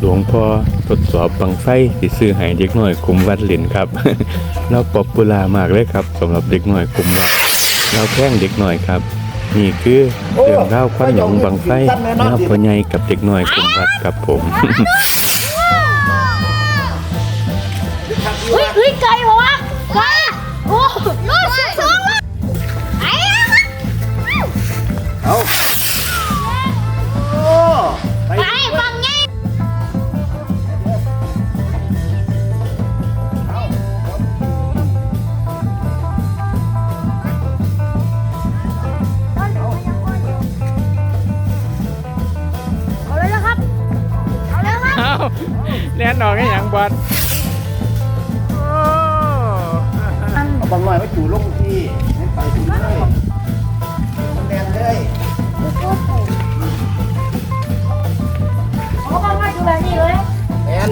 หลวงพ่อทดสอบบังไฟที่ซื้อให้เด็กน้อยกลุ่มวัดเหรียญครับ เราป๊อปปูล่ามากเลยครับสำหรับเด็กน้อยกลุ่มวัด เราแกล้งเด็กน้อยครับ นี่คือเรื่องราวความหยองบังไฟแนวพ่อใหญ่กับเด็กน้อยกลุ่มวัดครับผมเฮ้ยเฮ้ยไก่หรอวะไก่โอ้รอดสองละไอ้เอา เลยครับเอาเรียนออกให้หยังบอดเอาบางหน่อยไว้จู่ลงที่ให้ไปถึงเลยมันแดงเลยเขาก็มาดูแบบนี้เลยแอน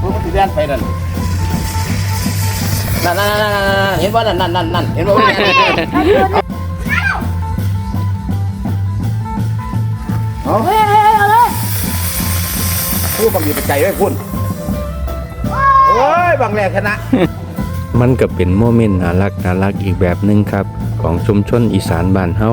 พวกมันถือแดนไปนั่นนั่นนั่นนั่นนั่นเห็นว่านั่นนั่นนั่นนั่นเห็นว่ามันแดนเอาเฮ้ยเฮ้ยเอาเลย พูดบางทีไปไกลไว้คุณโอ้ยบางแรกชนะ มันก็เป็นโมเมนต์น่ารักน่ารักอีกแบบหนึ่งครับ ของชุมชนอีสานบ้านเฮา